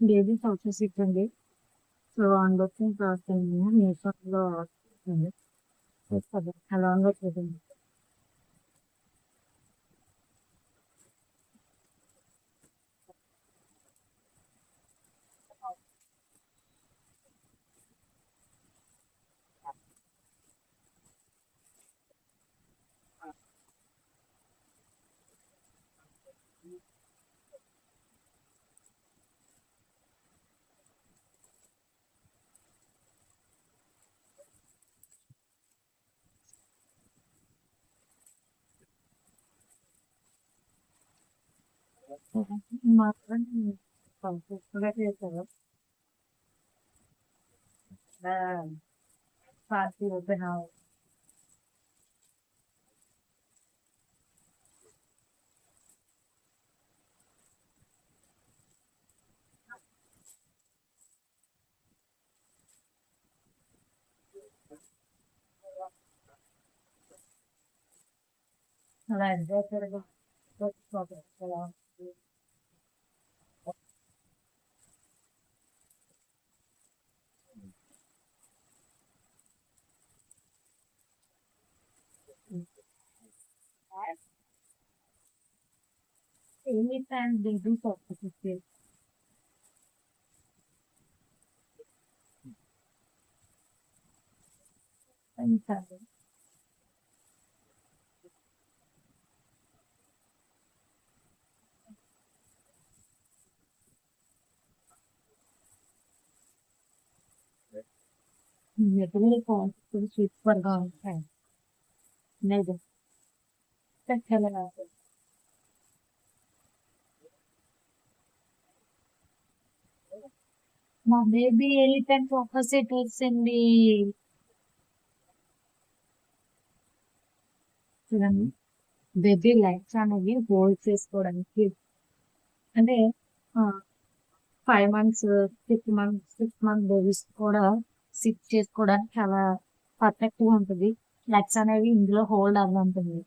Baby sofa ఉంది so unboxing process మీషోలో ఉంది అలా అన్బాక్స్ అవుతుంది Party open house. நல்லா என்ஜாய் பண்ணுங்க Anytime they do talk to. Anytime. ఎదురు కాన్సెప్ట్ సూపర్గా ఉంటాయి లేదు చాలా మా బేబీ ఎలిఫెంట్ ఆపోజిట్ వచ్చింది చూడండి బేబీ లైఫ్ అనేవి హోల్డ్ చేసుకోవడానికి అంటే five months six months six month babies కూడా సిట్ చేసుకోవడానికి చాలా పర్ఫెక్ట్గా ఉంటుంది. లెగ్స్ అనేవి ఇందులో హోల్డ్ అవ్వ ఉంటుంది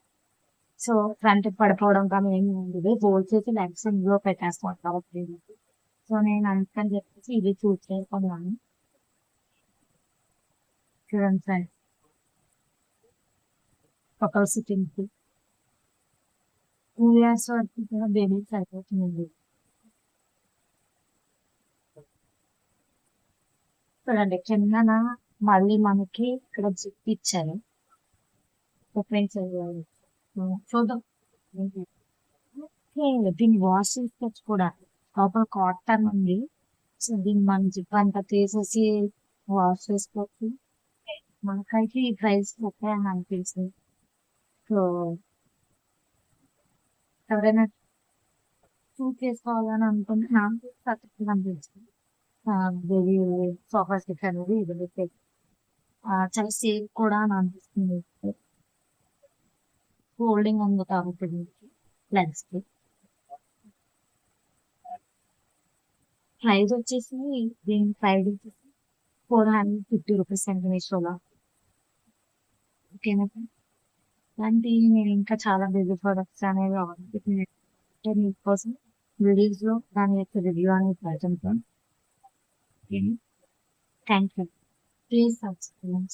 సో ఫ్రంట్ పడిపోవడం కానీ ఏమి ఉండదు. హోల్డ్ చేసి లెగ్స్ ఇందులో పెట్టేసుకుంటారు సో నేను అందుకని చెప్పేసి ఇది చూస్ చేసుకున్నాను. చూడండి ఫ్రెండ్ ఒక సిట్టింగ్కి టూ ఇయర్స్ వరకు కూడా బేబీస్ అయిపోతుందండి చూడండి కిందన మళ్ళీ మనకి ఇక్కడ జిప్ ఇచ్చారు. ఓపెన్ చూద్దాం. దీన్ని వాష్ చేసుకోవచ్చు కూడా. లోపల కాటన్ ఉంది. సో దీన్ని మనం జిప్ అంతా తీసేసి వాష్ చేసుకోవచ్చు. మనకైతే ఈ ప్రైస్ ఓకే అని అనిపిస్తుంది. సో ఎవరైనా చూస్ చేసుకోవాలని అనుకుంటే నాకు సక్సెస్ అనిపిస్తుంది బేబీ సోఫా సెట్ అనేది ఇది చాలా సేఫ్ కూడా అని అనిపిస్తుంది హోల్డింగ్ ఉంది కాబట్టి లెగ్స్కి ప్రైస్ వచ్చేసి దీని ప్రైస్ వచ్చేసి ఫోర్ హండ్రెడ్ ఫిఫ్టీ రూపీస్ అండి మీషోలో. ఓకేనా అలాంటి నేను ఇంకా చాలా బేబీ ప్రొడక్ట్స్ అనేవి ఆర్డర్ మీకోసం వీడియోస్లో దాని యొక్క రివ్యూ అనేది పెడతాను థ్యాంక్ యూ ప్లీజ్ సబ్స్క్రైబ్